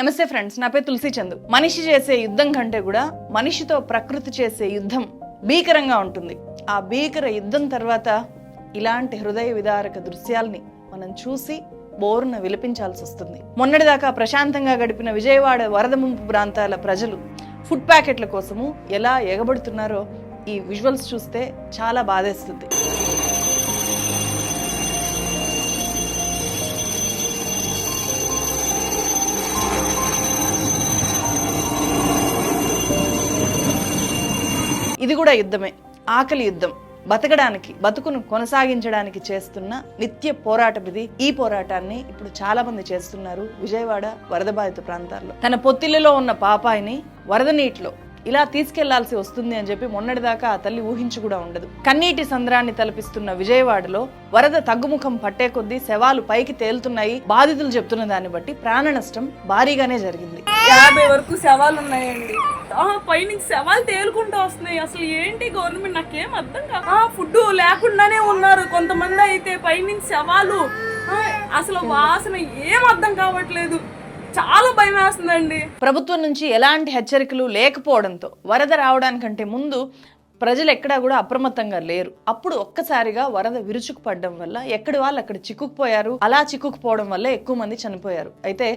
నమస్తే ఫ్రెండ్స్ నా పేరు తులసి చందు. మనిషి చేసే యుద్ధం కంటే కూడా మనిషితో ప్రకృతి చేసే యుద్ధం భీకరంగా ఉంటుంది. ఆ భీకర యుద్ధం తర్వాత ఇలాంటి హృదయ విదారక దృశ్యాల్ని మనం చూసి బోరున విలపించాల్సి వస్తుంది. మొన్నటిదాకా ప్రశాంతంగా గడిపిన విజయవాడ వరద ముంపు ప్రాంతాల ప్రజలు ఫుడ్ ప్యాకెట్ల కోసము ఎలా ఎగబడుతున్నారో ఈ విజువల్స్ చూస్తే చాలా బాధేస్తుంది. ఇది కూడా యుద్ధమే. ఆకలి యుద్ధం. బతకడానికి బతుకును కొనసాగించడానికి చేస్తున్న నిత్య పోరాటం ఇది ఈ పోరాటాన్ని ఇప్పుడు చాలా మంది చేస్తున్నారు విజయవాడ వరద బాధిత ప్రాంతాల్లో. తన పొత్తిళ్ళలో ఉన్న పాపాయిని వరద నీటిలో ఇలా తీసుకెళ్ళాల్సి వస్తుంది అని చెప్పి మొన్నటిదాకా ఆ తల్లి ఊహించి కూడా ఉండదు. కన్నీటి సంద్రాన్ని తలపిస్తున్న విజయవాడలో వరద తగ్గుముఖం పట్టే కొద్దీ శవాలు పైకి తేలుతున్నాయి. బాధితులు చెప్తున్న దాన్ని బట్టి ప్రాణ నష్టం భారీగానే జరిగింది. యాభై వరకు శవాలు ఉన్నాయండి ఆ శవాలు తేలుకుంటూ వస్తున్నాయి. అసలు ఏంటి గవర్నమెంట్? నాకేం అర్థం కాదు ఫుడ్ లేకుండానే ఉన్నారు కొంతమంది అయితే. పైనుంచి శవాలు అసలు వాసన ఏం అర్థం కావట్లేదు. చాలా భయం వేస్తుందండి. ప్రభుత్వం నుంచి ఎలాంటి హెచ్చరికలు లేకపోవడంతో వరద రావడానికంటే ముందు ప్రజలు ఎక్కడా కూడా అప్రమత్తంగా లేరు. అప్పుడు ఒక్కసారిగా వరద విరుచుకుపడడం వల్ల ఎక్కడి వాళ్ళు అక్కడ చిక్కుకుపోయారు? అలా చిక్కుకుపోవడం వల్ల ఎక్కువ మంది చనిపోయారు. అయితే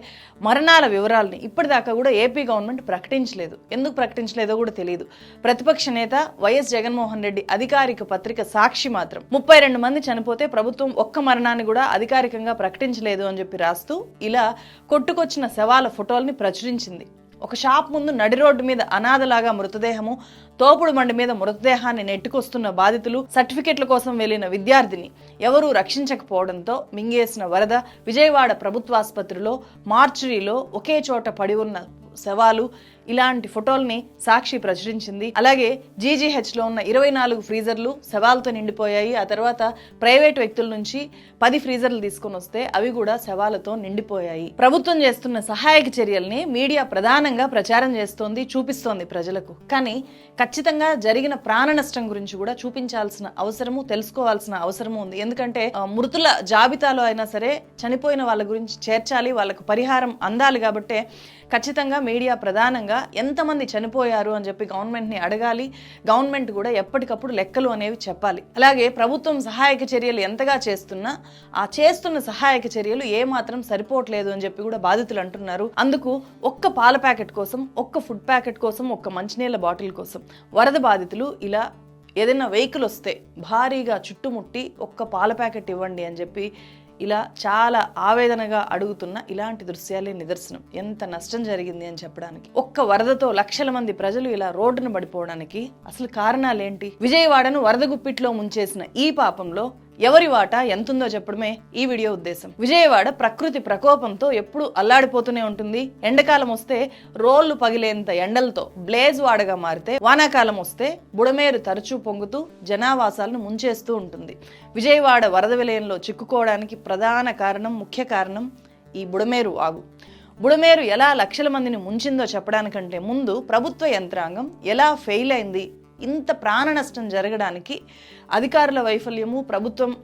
మరణాల వివరాలని ఇప్పటిదాకా కూడా ఏపీ గవర్నమెంట్ ప్రకటించలేదు. ఎందుకు ప్రకటించలేదో కూడా తెలియదు ప్రతిపక్ష నేత వైఎస్ జగన్మోహన్ రెడ్డి అధికారిక పత్రిక సాక్షి మాత్రం ముప్పై రెండు మంది చనిపోతే ప్రభుత్వం ఒక్క మరణాన్ని కూడా అధికారికంగా ప్రకటించలేదు అని చెప్పి రాస్తూ ఇలా కొట్టుకొచ్చిన శవాల ఫోటోల్ని ప్రచురించింది. ఒక షాప్ ముందు నడి రోడ్డు మీద అనాథలాగా మృతదేహము తోపుడు మండి మీద మృతదేహాన్ని నెట్టుకొస్తున్న బాధితులు సర్టిఫికెట్ల కోసం వెళ్ళిన విద్యార్థిని ఎవరూ రక్షించకపోవడంతో మింగేసిన వరద విజయవాడ ప్రభుత్వాసుపత్రిలో మార్చురీలో ఒకే చోట పడి ఉన్న శవాలు ఇలాంటి ఫోటోల్ని సాక్షి ప్రచురించింది. అలాగే జీజీహెచ్లో ఉన్న ఇరవై నాలుగు ఫ్రీజర్లు శవాలతో నిండిపోయాయి. ఆ తర్వాత ప్రైవేట్ వ్యక్తుల నుంచి పది ఫ్రీజర్లు తీసుకొని వస్తే అవి కూడా శవాలతో నిండిపోయాయి. ప్రభుత్వం చేస్తున్న సహాయక చర్యల్ని మీడియా ప్రధానంగా ప్రచారం చేస్తోంది చూపిస్తోంది ప్రజలకు. కానీ ఖచ్చితంగా జరిగిన ప్రాణ నష్టం గురించి కూడా చూపించాల్సిన అవసరము తెలుసుకోవాల్సిన అవసరము ఉంది. ఎందుకంటే మృతుల జాబితాలో అయినా సరే చనిపోయిన వాళ్ళ గురించి చేర్చాలి వాళ్ళకు పరిహారం అందాలి కాబట్టే ఖచ్చితంగా మీడియా ప్రధానంగా ఎంతమంది చనిపోయారు అని చెప్పి గవర్నమెంట్ని అడగాలి. గవర్నమెంట్ కూడా ఎప్పటికప్పుడు లెక్కలు అనేవి చెప్పాలి. అలాగే ప్రభుత్వం సహాయక చర్యలు ఎంతగా చేస్తున్నా ఆ చేస్తున్న సహాయక చర్యలు ఏ మాత్రం సరిపోవట్లేదు అని చెప్పి కూడా బాధితులు అంటున్నారు. అందుకు ఒక్క పాల ప్యాకెట్ కోసం ఒక్క ఫుడ్ ప్యాకెట్ కోసం ఒక్క మంచినీళ్ళ బాటిల్ కోసం వరద బాధితులు ఇలా ఏదైనా వెహికల్ వస్తే భారీగా చుట్టుముట్టి ఒక్క పాల ప్యాకెట్ ఇవ్వండి అని చెప్పి ఇలా చాలా ఆవేదనగా అడుగుతున్న ఇలాంటి దృశ్యాలే నిదర్శనం. ఎంత నష్టం జరిగింది అని చెప్పడానికి. ఒక్క వరదతో లక్షల మంది ప్రజలు ఇలా రోడ్డున పడిపోవడానికి అసలు కారణాలేంటి? విజయవాడను వరద గుప్పిట్లో ముంచేసిన ఈ పాపంలో ఎవరి వాటా ఎంతుందో చెప్పడమే ఈ వీడియో ఉద్దేశం. విజయవాడ ప్రకృతి ప్రకోపంతో ఎప్పుడు అల్లాడిపోతూనే ఉంటుంది. ఎండకాలం వస్తే రోళ్ళు పగిలేంత ఎండలతో బ్లేజ్ వాడగా మారితే వానాకాలం వస్తే బుడమేరు తరచూ పొంగుతూ జనావాసాలను ముంచేస్తూ ఉంటుంది. విజయవాడ వరద విలయంలో చిక్కుకోవడానికి ప్రధాన కారణం ముఖ్య కారణం ఈ బుడమేరు వాగు బుడమేరు ఎలా లక్షల మందిని ముంచిందో చెప్పడానికంటే ముందు ప్రభుత్వ యంత్రాంగం ఎలా ఫెయిల్ అయింది ఇంత ప్రాణ నష్టం జరగడానికి అధికారుల వైఫల్యము ప్రభుత్వం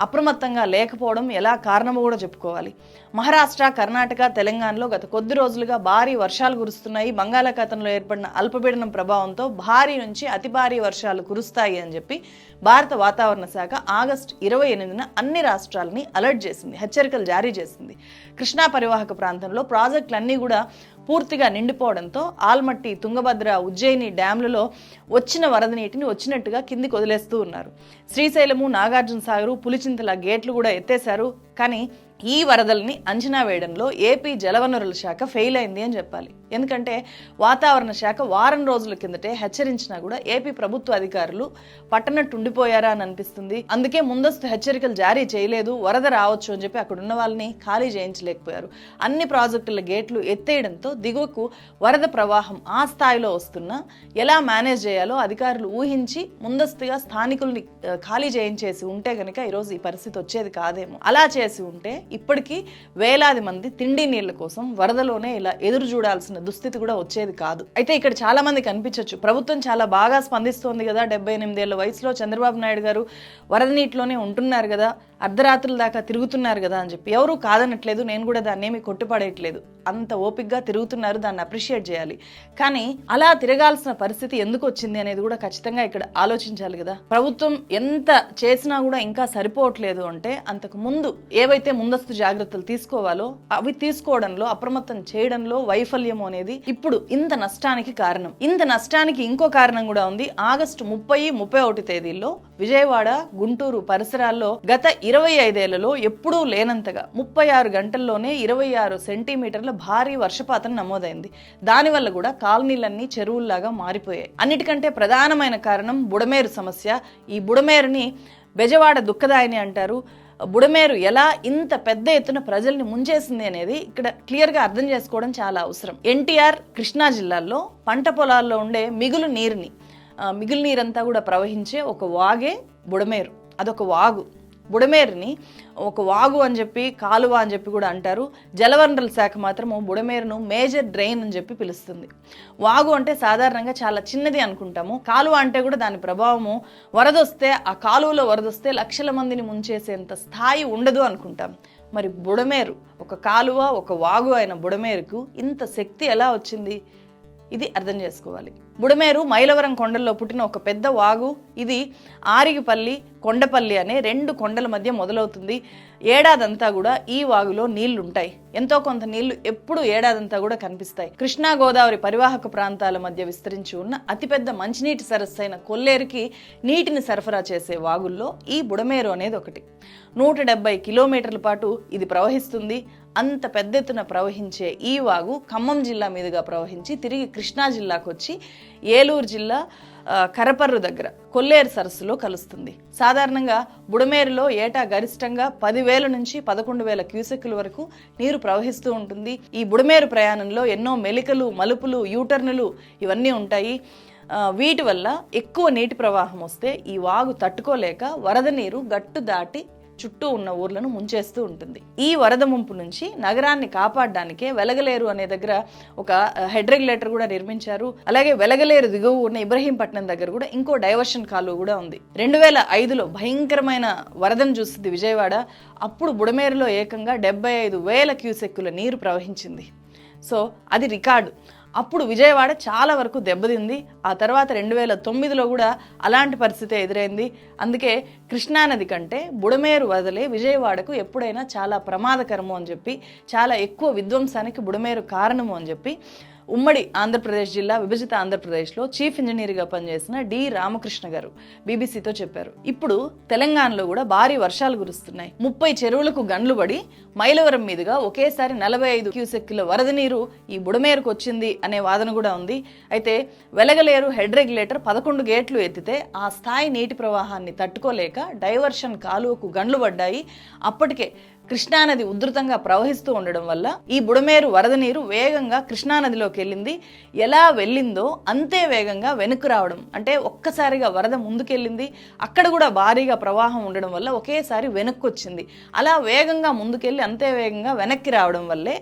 అప్రమత్తంగా లేకపోవడం ఎలా కారణమో కూడా చెప్పుకోవాలి. మహారాష్ట్ర కర్ణాటక తెలంగాణలో గత కొద్ది రోజులుగా భారీ వర్షాలు కురుస్తున్నాయి. బంగాళాఖాతంలో ఏర్పడిన అల్పపీడనం ప్రభావంతో భారీ నుంచి అతి భారీ వర్షాలు కురుస్తాయి అని చెప్పి భారత వాతావరణ శాఖ ఆగస్టు ఇరవై ఎనిమిదిన అన్ని రాష్ట్రాలని అలర్ట్ చేసింది హెచ్చరికలు జారీ చేసింది. కృష్ణా పరివాహక ప్రాంతంలో ప్రాజెక్టులన్నీ కూడా పూర్తిగా నిండిపోవడంతో ఆల్మట్టి తుంగభద్ర ఉజ్జయిని డ్యామ్లలో వచ్చిన వరద నీటిని వచ్చినట్టుగా కిందికి వదిలేస్తూ ఉన్నారు. శ్రీశైలము నాగార్జున సాగరు పులిచింతల గేట్లు కూడా ఎత్తేశారు. కానీ ఈ వరదల్ని అంచనా వేయడంలో ఏపీ జలవనరుల శాఖ ఫెయిల్ అయింది అని చెప్పాలి. ఎందుకంటే వాతావరణ శాఖ వారం రోజుల కిందటే హెచ్చరించినా కూడా ఏపీ ప్రభుత్వ అధికారులు పట్టనట్టు ఉండిపోయారా అని అనిపిస్తుంది. అందుకే ముందస్తు హెచ్చరికలు జారీ చేయలేదు. వరద రావచ్చు అని చెప్పి అక్కడ ఉన్న వాళ్ళని ఖాళీ చేయించలేకపోయారు. అన్ని ప్రాజెక్టుల గేట్లు ఎత్తేయడంతో దిగువకు వరద ప్రవాహం ఆ స్థాయిలో వస్తున్నా ఎలా మేనేజ్ చేయాలో అధికారులు ఊహించి ముందస్తుగా స్థానికుల్ని ఖాళీ చేయించేసి ఉంటే గనక ఈరోజు ఈ పరిస్థితి వచ్చేది కాదేమో. అలా చేసి ఉంటే ఇప్పటికీ వేలాది మంది తిండి నీళ్ళ కోసం వరదలోనే ఇలా ఎదురు చూడాల్సిన చేయాల్సిన దుస్థితి కూడా వచ్చేది కాదు. అయితే ఇక్కడ చాలా మంది కనిపించవచ్చు ప్రభుత్వం చాలా బాగా స్పందిస్తోంది కదా. డెబ్బై ఎనిమిదేళ్ళ వయసులో చంద్రబాబు నాయుడు గారు వరద నీటిలోనే ఉంటున్నారు కదా. అర్ధరాత్రుల దాకా తిరుగుతున్నారు కదా అని చెప్పి ఎవరూ కాదనట్లేదు నేను కూడా దాన్ని ఏమి కొట్టుపడేయట్లేదు. అంత ఓపిక్గా తిరుగుతున్నారు దాన్ని అప్రిషియేట్ చేయాలి. కానీ అలా తిరగాల్సిన పరిస్థితి ఎందుకు వచ్చింది అనేది కూడా ఖచ్చితంగా ఇక్కడ ఆలోచించాలి కదా. ప్రభుత్వం ఎంత చేసినా కూడా ఇంకా సరిపోవట్లేదు అంటే అంతకు ముందు ఏవైతే ముందస్తు జాగ్రత్తలు తీసుకోవాలో అవి తీసుకోవడంలో అప్రమత్తం చేయడంలో వైఫల్యం అనేది ఇప్పుడు ఇంత నష్టానికి కారణం. ఇంత నష్టానికి ఇంకో కారణం కూడా ఉంది. ఆగస్టు ముప్పై ముప్పై ఒకటి తేదీల్లో విజయవాడ గుంటూరు పరిసరాల్లో గత ఇరవై ఐదేళ్ళలో ఎప్పుడూ లేనంతగా ముప్పై ఆరు గంటల్లోనే ఇరవై ఆరు సెంటీమీటర్ల భారీ వర్షపాతం నమోదైంది. దానివల్ల కూడా కాలనీలన్నీ చెరువుల్లాగా మారిపోయాయి. అన్నిటికంటే ప్రధానమైన కారణం బుడమేరు సమస్య. ఈ బుడమేరుని బెజవాడ దుఃఖదాయని అంటారు. బుడమేరు ఎలా ఇంత పెద్ద ఎత్తున ప్రజల్ని ముంచేసింది అనేది ఇక్కడ క్లియర్గా అర్థం చేసుకోవడం చాలా అవసరం. ఎన్టీఆర్ కృష్ణా జిల్లాల్లో పంట పొలాల్లో ఉండే మిగులు నీరుని మిగిలిన నీరంతా కూడా ప్రవహించే ఒక వాగే బుడమేరు. అదొక వాగు. బుడమేరుని ఒక వాగు అని చెప్పి కాలువ అని చెప్పి కూడా అంటారు. జలవనరుల శాఖ మాత్రము బుడమేరును మేజర్ డ్రైన్ అని చెప్పి పిలుస్తుంది. వాగు అంటే సాధారణంగా చాలా చిన్నది అనుకుంటాము. కాలువ అంటే కూడా దాని ప్రభావము వరదొస్తే ఆ కాలువలో వరదొస్తే లక్షల మందిని ముంచేసేంత స్థాయి ఉండదు అనుకుంటాం. మరి బుడమేరు ఒక కాలువ ఒక వాగు అయిన బుడమేరుకు ఇంత శక్తి ఎలా వచ్చింది? ఇది అర్థం చేసుకోవాలి. బుడమేరు మైలవరం కొండల్లో పుట్టిన ఒక పెద్ద వాగు. ఇది ఆరిగిపల్లి కొండపల్లి అనే రెండు కొండల మధ్య మొదలవుతుంది. ఏడాదంతా కూడా ఈ వాగులో నీళ్ళుంటాయి. ఎంతో కొంత నీళ్ళు ఎప్పుడు ఏడాదంతా కూడా కనిపిస్తాయి. కృష్ణా గోదావరి పరివాహక ప్రాంతాల మధ్య విస్తరించి ఉన్న అతిపెద్ద మంచినీటి సరస్సు అయిన కొల్లేరుకి నీటిని సరఫరా చేసే వాగుల్లో ఈ బుడమేరు అనేది ఒకటి. నూట డెబ్బై కిలోమీటర్ల పాటు ఇది ప్రవహిస్తుంది. అంత పెద్ద ఎత్తున ప్రవహించే ఈ వాగు ఖమ్మం జిల్లా మీదుగా ప్రవహించి తిరిగి కృష్ణా జిల్లాకు వచ్చి ఏలూరు జిల్లా కరపర్రు దగ్గర కొల్లేరు సరస్సులో కలుస్తుంది. సాధారణంగా బుడమేరులో ఏటా గరిష్టంగా పదివేల నుంచి పదకొండు వేల క్యూసెక్కుల వరకు నీరు ప్రవహిస్తూ ఉంటుంది. ఈ బుడమేరు ప్రయాణంలో ఎన్నో మెలికలు మలుపులు యూటర్నులు ఇవన్నీ ఉంటాయి. వీటి వల్ల ఎక్కువ నీటి ప్రవాహం వస్తే ఈ వాగు తట్టుకోలేక వరద నీరు గట్టు దాటి చుట్టూ ఉన్న ఊర్లను ముంచేస్తూ ఉంటుంది. ఈ వరద ముంపు నుంచి నగరాన్ని కాపాడడానికే వెలగలేరు అనే దగ్గర ఒక హెడ్ రెగ్యులేటర్ కూడా నిర్మించారు. అలాగే వెలగలేరు దిగువ ఉన్న ఇబ్రహీంపట్నం దగ్గర కూడా ఇంకో డైవర్షన్ కాలువ కూడా ఉంది. రెండు వేల ఐదులో భయంకరమైన వరదను చూస్తుంది విజయవాడ. అప్పుడు బుడమేరులో ఏకంగా డెబ్బై ఐదు వేల క్యూసెక్కుల నీరు ప్రవహించింది. సో అది రికార్డు. అప్పుడు విజయవాడ చాలా వరకు దెబ్బతింది. ఆ తర్వాత రెండు వేల తొమ్మిదిలో కూడా అలాంటి పరిస్థితి ఎదురైంది. అందుకే కృష్ణానది కంటే బుడమేరు వదలే విజయవాడకు ఎప్పుడైనా చాలా ప్రమాదకరము అని చెప్పి చాలా ఎక్కువ విధ్వంసానికి బుడమేరు కారణము అని చెప్పి ఉమ్మడి ఆంధ్రప్రదేశ్ జిల్లా విభజిత ఆంధ్రప్రదేశ్లో చీఫ్ ఇంజనీర్గా పనిచేసిన డి. రామకృష్ణ గారు బీబీసీతో చెప్పారు. ఇప్పుడు తెలంగాణలో కూడా భారీ వర్షాలు కురుస్తున్నాయి. ముప్పై చెరువులకు గండ్లు పడి మైలవరం మీదుగా ఒకేసారి నలభై ఐదు క్యూసెక్కుల వరద నీరు ఈ బుడమేరుకు వచ్చింది అనే వాదన కూడా ఉంది. అయితే వెలగలేరు హెడ్ రెగ్యులేటర్ పదకొండు గేట్లు ఎత్తితే ఆ స్థాయి నీటి ప్రవాహాన్ని తట్టుకోలేక డైవర్షన్ కాలువకు గండ్లు పడ్డాయి. అప్పటికే కృష్ణానది ఉధృతంగా ప్రవహిస్తూ ఉండడం వల్ల ఈ బుడమేరు వరద నీరు వేగంగా కృష్ణానదిలోకి వెళ్ళింది. ఎలా వెళ్ళిందో అంతే వేగంగా వెనక్కి రావడం. అంటే ఒక్కసారిగా వరద ముందుకెళ్ళింది. అక్కడ కూడా భారీగా ప్రవాహం ఉండడం వల్ల ఒకేసారి వెనక్కి వచ్చింది అలా వేగంగా ముందుకెళ్ళి అంతే వేగంగా వెనక్కి రావడం వల్లే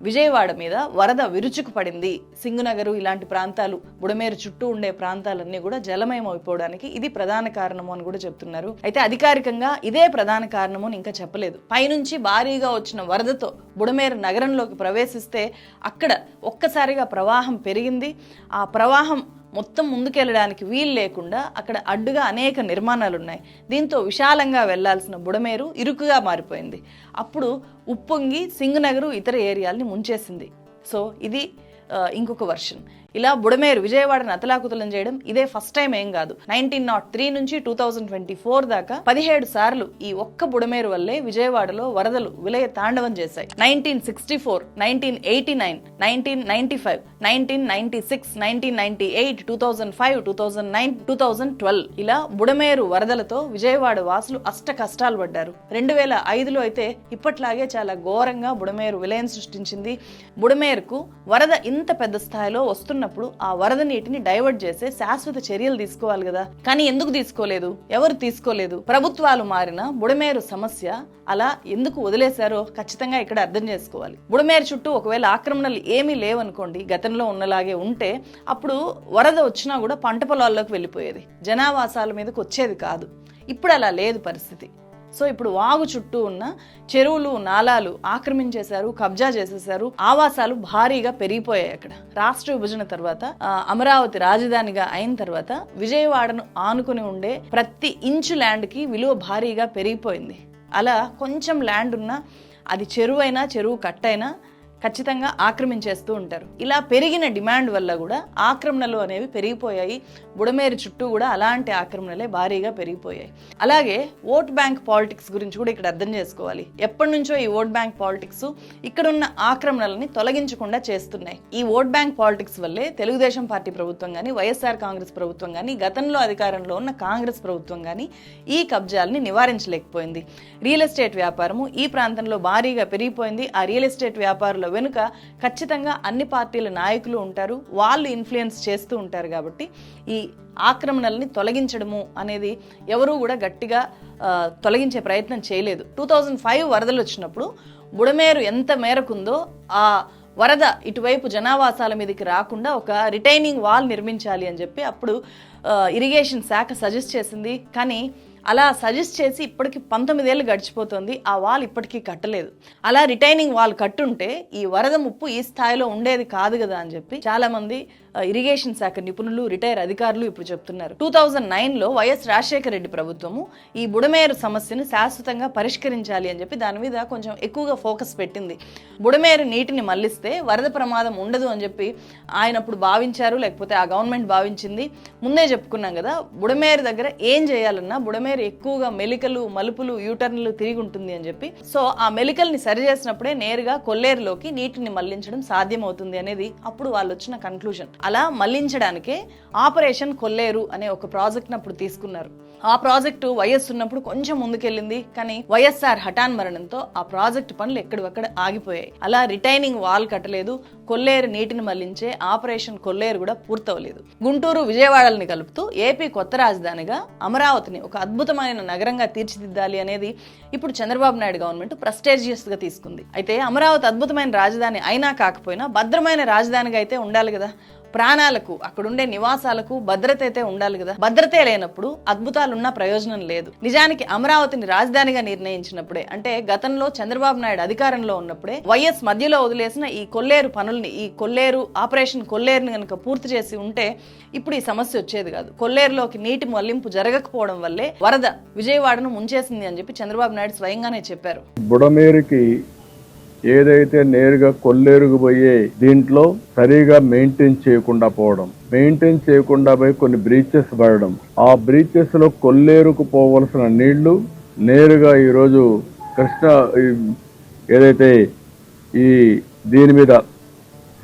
విజయవాడ మీద వరద విరుచుకు పడింది సింగునగరు ఇలాంటి ప్రాంతాలు బుడమేరు చుట్టూ ఉండే ప్రాంతాలన్నీ కూడా జలమయమైపోవడానికి ఇది ప్రధాన కారణము అని కూడా చెప్తున్నారు. అయితే అధికారికంగా ఇదే ప్రధాన కారణము అని ఇంకా చెప్పలేదు. పైనుంచి భారీగా వచ్చిన వరదతో బుడమేరు నగరంలోకి ప్రవేశిస్తే అక్కడ ఒక్కసారిగా ప్రవాహం పెరిగింది. ఆ ప్రవాహం మొత్తం ముందుకెళ్ళడానికి వీలు లేకుండా అక్కడ అడ్డుగా అనేక నిర్మాణాలు ఉన్నాయి దీంతో విశాలంగా వెళ్ళాల్సిన బుడమేరు ఇరుకుగా మారిపోయింది. అప్పుడు ఉప్పొంగి సింగనగరు ఇతర ఏరియాల్ని ముంచేసింది. సో ఇది ఇంకొక వర్షన్. ఇలా బుడమేరు విజయవాడను అతలాకుతలం చేయడం ఇదే ఫస్ట్ టైం ఏం కాదు. నైన్టీన్ నాట్ త్రీ నుంచి టూ థౌజండ్ ట్వంటీ ఫోర్ దాకా పదిహేడు సార్లు ఈ ఒక్క బుడమేరు వల్లే విజయవాడలో వరదలు విలయ తాండవం చేశాయి. Nineteen sixty four nineteen eighty nine nineteen ninety five nineteen ninety six nineteen ninety eight two thousand five two thousand nine two thousand twelve ఇలా బుడమేరు వరదలతో విజయవాడ వాసులు అష్ట కష్టాలు పడ్డారు. రెండు వేల ఐదులో అయితే ఇప్పట్లాగే చాలా ఘోరంగా బుడమేరు విలయం సృష్టించింది. బుడమేరుకు వరద ఇంత పెద్ద స్థాయిలో వస్తున్న వస్తున్నప్పుడు ఆ వరద నీటిని డైవర్ట్ చేసే శాశ్వత చర్యలు తీసుకోవాలి కదా. కానీ ఎందుకు తీసుకోలేదు? ఎవరు తీసుకోలేదు? ప్రభుత్వాలు మారిన బుడమేరు సమస్య అలా ఎందుకు వదిలేశారో ఖచ్చితంగా ఇక్కడ అర్థం చేసుకోవాలి. బుడమేరు చుట్టూ ఒకవేళ ఆక్రమణలు ఏమీ లేవనుకోండి గతంలో ఉన్నలాగే ఉంటే అప్పుడు వరద వచ్చినా కూడా పంట పొలాల్లోకి వెళ్ళిపోయేది. జనావాసాల మీదకి వచ్చేది కాదు. ఇప్పుడు అలా లేదు పరిస్థితి. సో ఇప్పుడు వాగు చుట్టూ ఉన్న చెరువులు నాలాలు ఆక్రమించేశారు కబ్జా చేసేశారు. ఆవాసాలు భారీగా పెరిగిపోయాయి అక్కడ. రాష్ట్ర విభజన తర్వాత అమరావతి రాజధానిగా అయిన తర్వాత విజయవాడను ఆనుకుని ఉండే ప్రతి ఇంచు ల్యాండ్కి విలువ భారీగా పెరిగిపోయింది. అలా కొంచెం ల్యాండ్ ఉన్నా అది చెరువైనా చెరువు కట్టైనా ఖచ్చితంగా ఆక్రమించేస్తూ ఉంటారు. ఇలా పెరిగిన డిమాండ్ వల్ల కూడా ఆక్రమణలు అనేవి పెరిగిపోయాయి. బుడమేరు చుట్టూ కూడా అలాంటి ఆక్రమణలే భారీగా పెరిగిపోయాయి. అలాగే ఓట్ బ్యాంక్ పాలిటిక్స్ గురించి కూడా ఇక్కడ అర్థం చేసుకోవాలి. ఎప్పటి నుంచో ఈ ఓట్ బ్యాంక్ పాలిటిక్స్ ఇక్కడ ఉన్న ఆక్రమణలని తొలగించకుండా చేస్తున్నాయి. ఈ ఓట్ బ్యాంక్ పాలిటిక్స్ వల్లే తెలుగుదేశం పార్టీ ప్రభుత్వం కానీ వైఎస్ఆర్ కాంగ్రెస్ ప్రభుత్వం కానీ గతంలో అధికారంలో ఉన్న కాంగ్రెస్ ప్రభుత్వం కానీ ఈ కబ్జాలని నివారించలేకపోయింది. రియల్ ఎస్టేట్ వ్యాపారము ఈ ప్రాంతంలో భారీగా పెరిగిపోయింది. ఆ రియల్ ఎస్టేట్ వ్యాపారుల వెనుక ఖచ్చితంగా అన్ని పార్టీల నాయకులు ఉంటారు. వాళ్ళు ఇన్ఫ్లుయెన్స్ చేస్తూ ఉంటారు కాబట్టి ఈ ఆక్రమణల్ని తొలగించడము అనేది ఎవరూ కూడా గట్టిగా తొలగించే ప్రయత్నం చేయలేదు. టూ థౌజండ్ ఫైవ్ వరదలు వచ్చినప్పుడు బుడమేరు ఎంత మేరకుందో ఆ వరద ఇటువైపు జనావాసాల మీదకి రాకుండా ఒక రిటైనింగ్ వాల్ నిర్మించాలి అని చెప్పి అప్పుడు ఇరిగేషన్ శాఖ సజెస్ట్ చేసింది. కానీ అలా సజెస్ట్ చేసి ఇప్పటికి పంతొమ్మిదేళ్ళు గడిచిపోతుంది. ఆ వాల్ ఇప్పటికీ కట్టలేదు. అలా రిటైనింగ్ వాల్ కట్టుంటే ఈ వరద ముప్పు ఈ స్థాయిలో ఉండేది కాదు కదా అని చెప్పి చాలామంది ఇరిగేషన్ శాఖ నిపుణులు రిటైర్ అధికారులు ఇప్పుడు చెప్తున్నారు. టూ థౌజండ్ నైన్లో వైఎస్ రాజశేఖర రెడ్డి ప్రభుత్వము ఈ బుడమేరు సమస్యను శాశ్వతంగా పరిష్కరించాలి అని చెప్పి దాని మీద కొంచెం ఎక్కువగా ఫోకస్ పెట్టింది. బుడమేరు నీటిని మళ్ళిస్తే వరద ప్రమాదం ఉండదు అని చెప్పి ఆయన అప్పుడు భావించారు లేకపోతే ఆ గవర్నమెంట్ భావించింది. ముందే చెప్పుకున్నాం కదా బుడమేరు దగ్గర ఏం చేయాలన్నా బుడమేరు ఎక్కువగా మెలికలు మలుపులు యూటర్న్లు తిరిగి ఉంటుంది అని చెప్పి. సో ఆ మెలికల్ని సరిచేసినప్పుడే నేరుగా కొల్లేరులోకి నీటిని మళ్ళించడం సాధ్యమవుతుంది అనేది అప్పుడు వాళ్ళు వచ్చిన కన్క్లూజన్ అలా మళ్ళించడానికే ఆపరేషన్ కొల్లేరు అనే ఒక ప్రాజెక్ట్ అప్పుడు తీసుకున్నారు. ఆ ప్రాజెక్టు వైఎస్ ఉన్నప్పుడు కొంచెం ముందుకెళ్ళింది కానీ వైఎస్ఆర్ హఠాన్ మరణంతో ఆ ప్రాజెక్టు పనులు ఎక్కడివక్కడ ఆగిపోయాయి. అలా రిటైనింగ్ వాల్ కట్టలేదు కొల్లేరు నీటిని మళ్ళించే ఆపరేషన్ కొల్లేరు కూడా పూర్తవలేదు. గుంటూరు విజయవాడల్ని కలుపుతూ ఏపీ కొత్త రాజధానిగా అమరావతిని ఒక అద్భుతమైన నగరంగా తీర్చిదిద్దాలి అనేది ఇప్పుడు చంద్రబాబు నాయుడు గవర్నమెంట్ ప్రెస్టేజియస్గా తీసుకుంది. అయితే అమరావతి అద్భుతమైన రాజధాని అయినా కాకపోయినా భద్రమైన రాజధానిగా అయితే ఉండాలి కదా. ప్రాణాలకు అక్కడుండే నివాసాలకు భద్రత అయితే ఉండాలి కదా. భద్రతే లేనప్పుడు అద్భుతాలున్నా ప్రయోజనం లేదు. నిజానికి అమరావతిని రాజధానిగా నిర్ణయించినప్పుడే అంటే గతంలో చంద్రబాబు నాయుడు అధికారంలో ఉన్నప్పుడే వైఎస్ మధ్యలో వదిలేసిన ఈ కొల్లేరు పనుల్ని ఈ కొల్లేరు ఆపరేషన్ కొల్లేరుని కనుక పూర్తి చేసి ఉంటే ఇప్పుడు ఈ సమస్య వచ్చేది కాదు. కొల్లేరులోకి నీటి మళ్ళింపు జరగకపోవడం వల్లే వరద విజయవాడను ముంచేసింది అని చెప్పి చంద్రబాబు నాయుడు స్వయంగానే చెప్పారు. బుడమేరుకి ఏదైతే నేరుగా కొల్లేరుకు పోయే దీంట్లో సరిగా మెయింటైన్ చేయకుండా పోవడం మెయింటైన్ చేయకుండా పోయి కొన్ని బ్రీచెస్ పడడం. ఆ బ్రీచెస్లో కొల్లేరుకు పోవలసిన నీళ్ళు నేరుగా ఈరోజు కృష్ణ ఏదైతే ఈ దీని మీద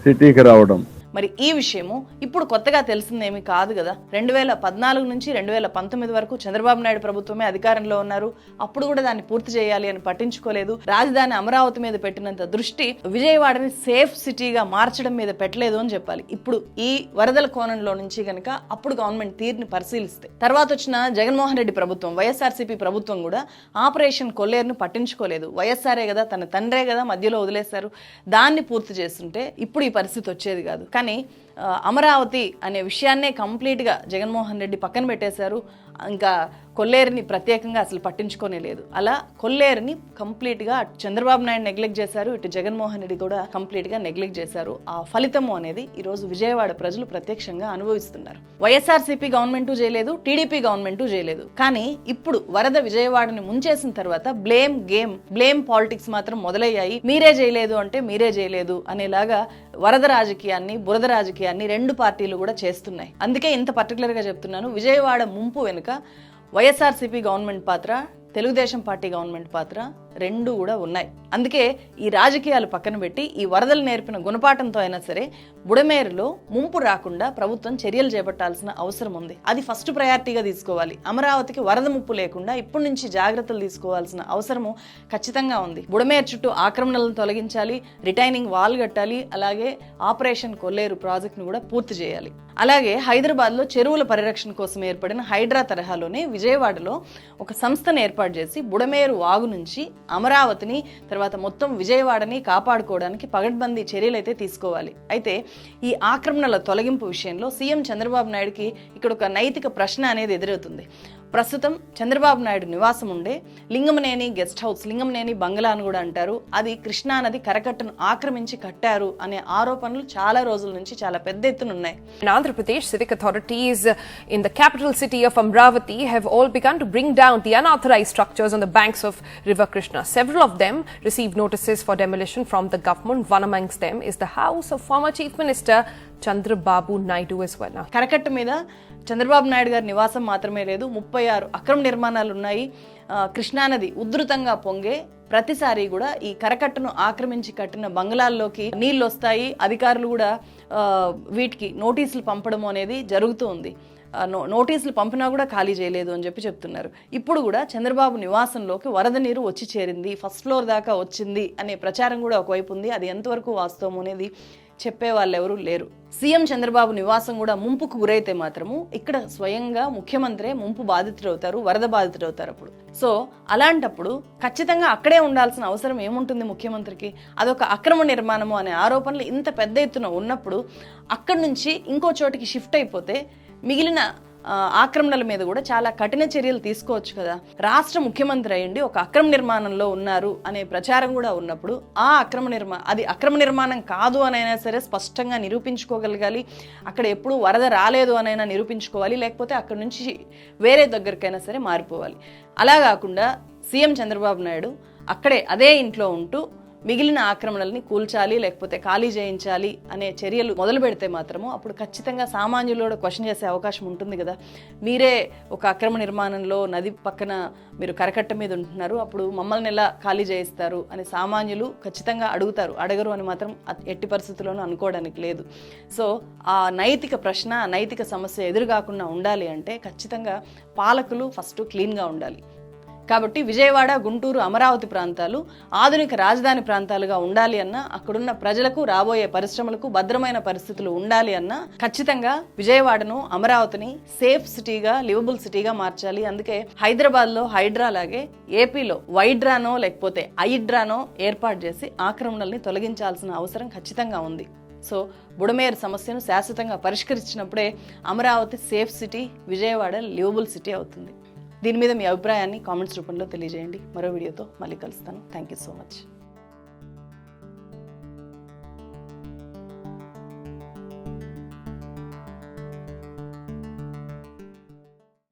సిటీకి రావడం. మరి ఈ విషయము ఇప్పుడు కొత్తగా తెలిసిందేమీ కాదు కదా. రెండు వేల పద్నాలుగు నుంచి రెండు వేల పంతొమ్మిది వరకు చంద్రబాబు నాయుడు ప్రభుత్వమే అధికారంలో ఉన్నారు. అప్పుడు కూడా దాన్ని పూర్తి చేయాలి అని పట్టించుకోలేదు. రాజధాని అమరావతి మీద పెట్టినంత దృష్టి విజయవాడని సేఫ్ సిటీగా మార్చడం మీద పెట్టలేదు అని చెప్పాలి. ఇప్పుడు ఈ వరదల కోణంలో నుంచి కనుక అప్పుడు గవర్నమెంట్ తీరుని పరిశీలిస్తే తర్వాత వచ్చిన జగన్మోహన్ రెడ్డి ప్రభుత్వం వైఎస్ఆర్సీపీ ప్రభుత్వం కూడా ఆపరేషన్ కొల్లేరును పట్టించుకోలేదు. వైఎస్ఆర్ఏ కదా తన తండ్రే కదా మధ్యలో వదిలేశారు. దాన్ని పూర్తి చేస్తుంటే ఇప్పుడు ఈ పరిస్థితి వచ్చేది కాదు. కానీ ఆ, అమరావతి అనే విషయాన్నే కంప్లీట్గా జగన్మోహన్ రెడ్డి పక్కన పెట్టేశారు. ఇంకా కొల్లేరుని ప్రత్యేకంగా అసలు పట్టించుకోనే లేదు. అలా కొల్లేరుని కంప్లీట్గా అటు చంద్రబాబు నాయుడు నెగ్లెక్ట్ చేశారు ఇటు జగన్మోహన్ రెడ్డి కూడా కంప్లీట్గా నెగ్లెక్ట్ చేశారు. ఆ ఫలితము అనేది ఈరోజు విజయవాడ ప్రజలు ప్రత్యక్షంగా అనుభవిస్తున్నారు. వైఎస్ఆర్సీపీ గవర్నమెంట్ చేయలేదు టీడీపీ గవర్నమెంట్ చేయలేదు. కానీ ఇప్పుడు వరద విజయవాడని ముంచేసిన తర్వాత బ్లేమ్ గేమ్ బ్లేమ్ పాలిటిక్స్ మాత్రం మొదలయ్యాయి. మీరే చేయలేదు అంటే మీరే చేయలేదు అనేలాగా వరద రాజకీయాన్ని బురద రాజకీయాన్ని రెండు పార్టీలు కూడా చేస్తున్నాయి. అందుకే ఇంత పర్టికులర్గా చెప్తున్నాను. విజయవాడ ముంపు వెనుక వైఎస్ఆర్సీపీ గవర్నమెంట్ పాత్ర తెలుగుదేశం పార్టీ గవర్నమెంట్ పాత్ర రెండు కూడా ఉన్నాయి. అందుకే ఈ రాజకీయాలు పక్కన పెట్టి ఈ వరదలు నేర్పిన గుణపాఠంతో అయినా సరే బుడమేరులో ముంపు రాకుండా ప్రభుత్వం చర్యలు చేపట్టాల్సిన అవసరం ఉంది. అది ఫస్ట్ ప్రయారిటీగా తీసుకోవాలి. అమరావతికి వరద ముప్పు లేకుండా ఇప్పటి నుంచి జాగ్రత్తలు తీసుకోవాల్సిన అవసరము ఖచ్చితంగా ఉంది. బుడమేరు చుట్టూ ఆక్రమణలను తొలగించాలి రిటైనింగ్ వాల్ కట్టాలి అలాగే ఆపరేషన్ కొల్లేరు ప్రాజెక్టును కూడా పూర్తి చేయాలి. అలాగే హైదరాబాద్లో చెరువుల పరిరక్షణ కోసం ఏర్పడిన హైడ్రా తరహాలోనే విజయవాడలో ఒక సంస్థను ఏర్పాటు చేసి బుడమేరు వాగు నుంచి అమరావతిని తర్వాత మొత్తం విజయవాడని కాపాడుకోవడానికి పగడ్బందీ చర్యలు అయితే తీసుకోవాలి. అయితే ఈ ఆక్రమణల తొలగింపు విషయంలో సీఎం చంద్రబాబు నాయుడుకి ఇక్కడ ఒక నైతిక ప్రశ్న అనేది ఎదురవుతుంది. ప్రస్తుతం చంద్రబాబు నాయుడు నివాసం ఉండే లింగమనేని గెస్ట్ హౌస్ లింగమనేని బంగ్లా అని కూడా అంటారు. అది కృష్ణానది కరకట్టను ఆక్రమించి కట్టారు అనే ఆరోపణలు చాలా రోజుల నుంచి చాలా పెద్ద ఎత్తున ఉన్నాయి. Andhra Pradesh civic authorities in the capital city of Amaravati have all begun bring down the unauthorise structures the banks of river Krishna several of them receive notices for demolition from the government one amongst them is the house of former chief minister Chandrababu Naidu కరకట్ట మీద చంద్రబాబు నాయుడు గారి నివాసం మాత్రమే లేదు ముప్పై ఆరు అక్రమ నిర్మాణాలు ఉన్నాయి కృష్ణానది ఉధృతంగా పొంగే ప్రతిసారి కూడా ఈ కరకట్టను ఆక్రమించి కట్టిన బంగ్లాల్లోకి నీళ్ళు వస్తాయి. అధికారులు కూడా వీటికి నోటీసులు పంపడం అనేది జరుగుతూ ఉంది. నో- నోటీసులు పంపినా కూడా ఖాళీ చేయలేదు అని చెప్పి చెప్తున్నారు. ఇప్పుడు కూడా చంద్రబాబు నివాసంలోకి వరద నీరు వచ్చి చేరింది ఫస్ట్ ఫ్లోర్ దాకా వచ్చింది అనే ప్రచారం కూడా ఒకవైపు ఉంది. అది ఎంతవరకు వాస్తవం అనేది చెప్పే వాళ్ళు లేరు. సీఎం చంద్రబాబు నివాసం కూడా ముంపుకు గురైతే మాత్రము ఇక్కడ స్వయంగా ముఖ్యమంత్రే ముంపు బాధితుడవుతారు వరద బాధితుడవుతారు అప్పుడు. సో అలాంటప్పుడు ఖచ్చితంగా అక్కడే ఉండాల్సిన అవసరం ఏముంటుంది ముఖ్యమంత్రికి? అదొక అక్రమ నిర్మాణము అనే ఆరోపణలు ఇంత పెద్ద ఎత్తున ఉన్నప్పుడు అక్కడి నుంచి ఇంకో చోటికి షిఫ్ట్ అయిపోతే మిగిలిన ఆక్రమణల మీద కూడా చాలా కఠిన చర్యలు తీసుకోవచ్చు కదా. రాష్ట్ర ముఖ్యమంత్రి అయ్యండి ఒక అక్రమ నిర్మాణంలో ఉన్నారు అనే ప్రచారం కూడా ఉన్నప్పుడు ఆ అక్రమ నిర్మా అది అక్రమ నిర్మాణం కాదు అని అయినా సరే స్పష్టంగా నిరూపించుకోగలగాలి. అక్కడ ఎప్పుడు వరద రాలేదు అనైనా నిరూపించుకోవాలి. లేకపోతే అక్కడ నుంచి వేరే దగ్గరికైనా సరే మారిపోవాలి. అలా కాకుండా సీఎం చంద్రబాబు నాయుడు అక్కడే అదే ఇంట్లో ఉంటూ మిగిలిన ఆక్రమణల్ని కూల్చాలి లేకపోతే ఖాళీ చేయించాలి అనే చర్యలు మొదలు పెడితే మాత్రము అప్పుడు ఖచ్చితంగా సామాన్యులు కూడా క్వశ్చన్ చేసే అవకాశం ఉంటుంది కదా. మీరే ఒక అక్రమ నిర్మాణంలో నది పక్కన మీరు కరకట్ట మీద ఉంటున్నారు అప్పుడు మమ్మల్ని ఎలా ఖాళీ చేయిస్తారు అని సామాన్యులు ఖచ్చితంగా అడుగుతారు. అడగరు అని మాత్రం ఎట్టి పరిస్థితుల్లోనూ అనుకోవడానికి లేదు. సో ఆ నైతిక ప్రశ్న నైతిక సమస్య ఎదురుకాకుండా ఉండాలి అంటే ఖచ్చితంగా పాలకులు ఫస్ట్ క్లీన్గా ఉండాలి. కాబట్టి విజయవాడ గుంటూరు అమరావతి ప్రాంతాలు ఆధునిక రాజధాని ప్రాంతాలుగా ఉండాలి అన్న అక్కడున్న ప్రజలకు రాబోయే పరిశ్రమలకు భద్రమైన పరిస్థితులు ఉండాలి అన్న ఖచ్చితంగా విజయవాడను అమరావతిని సేఫ్ సిటీగా లివబుల్ సిటీగా మార్చాలి. అందుకే హైదరాబాద్లో హైడ్రా లాగే ఏపీలో వైడ్రానో లేకపోతే ఐడ్రానో ఏర్పాటు చేసి ఆక్రమణల్ని తొలగించాల్సిన అవసరం ఖచ్చితంగా ఉంది. సో బుడమేరు సమస్యను శాశ్వతంగా పరిష్కరించినప్పుడే Amaravati safe city Vijayawada liveable city అవుతుంది. దీని మీద మీ అభిప్రాయాన్ని కామెంట్స్ రూపంలో తెలియజేయండి. మరో వీడియోతో మళ్ళీ కలుస్తాను. Thank you so much